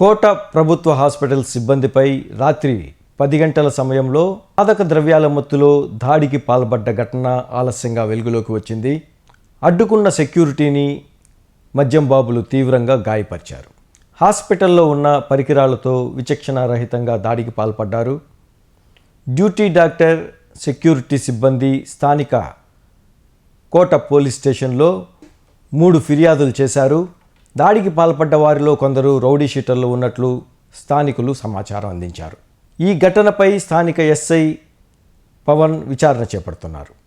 కోట ప్రభుత్వ హాస్పిటల్ సిబ్బందిపై రాత్రి పది గంటల సమయంలో మాదక ద్రవ్యాల మత్తులో దాడికి పాల్పడ్డ ఘటన ఆలస్యంగా వెలుగులోకి వచ్చింది. అడ్డుకున్న సెక్యూరిటీని మద్యం బాబులు తీవ్రంగా గాయపరిచారు. హాస్పిటల్లో ఉన్న పరికరాలతో విచక్షణారహితంగా దాడికి పాల్పడ్డారు. డ్యూటీ డాక్టర్ సెక్యూరిటీ సిబ్బంది స్థానిక కోట పోలీస్ స్టేషన్లో మూడు ఫిర్యాదులు చేశారు. దాడికి పాల్పడ్డ వారిలో కొందరు రౌడీ షీటర్లు ఉన్నట్లు స్థానికులు సమాచారం అందించారు. ఈ ఘటనపై స్థానిక ఎస్ఐ పవన్ విచారణ చేపడుతున్నారు.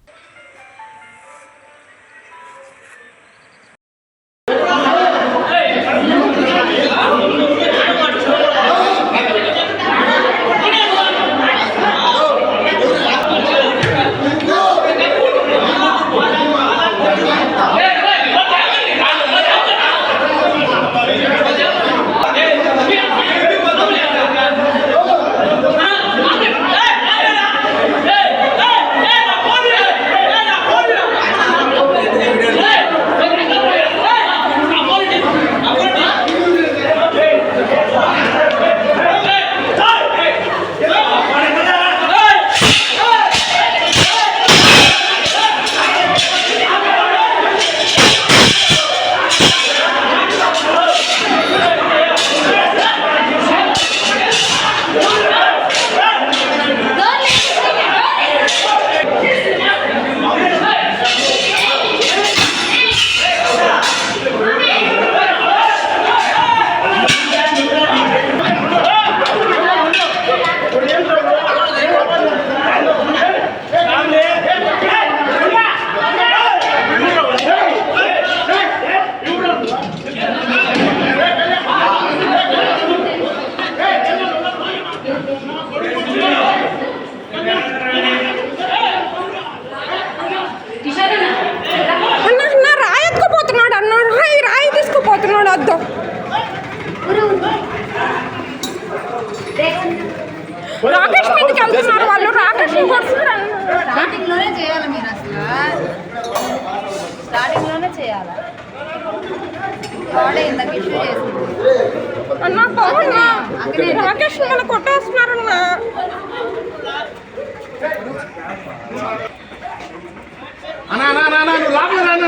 రాకేష్ మీదకి వెళ్తున్నారు వాళ్ళు. రాకేష్ స్టార్టింగ్లోనే చేయాలి మీరు అసలు? స్టార్టింగ్లోనే చేయాలా? అన్నా పవన్ రాకేష్ మనం కొట్టేస్తున్నారన్నా అన్నా. అన్నా అన్నా నువ్వు లోపల రాను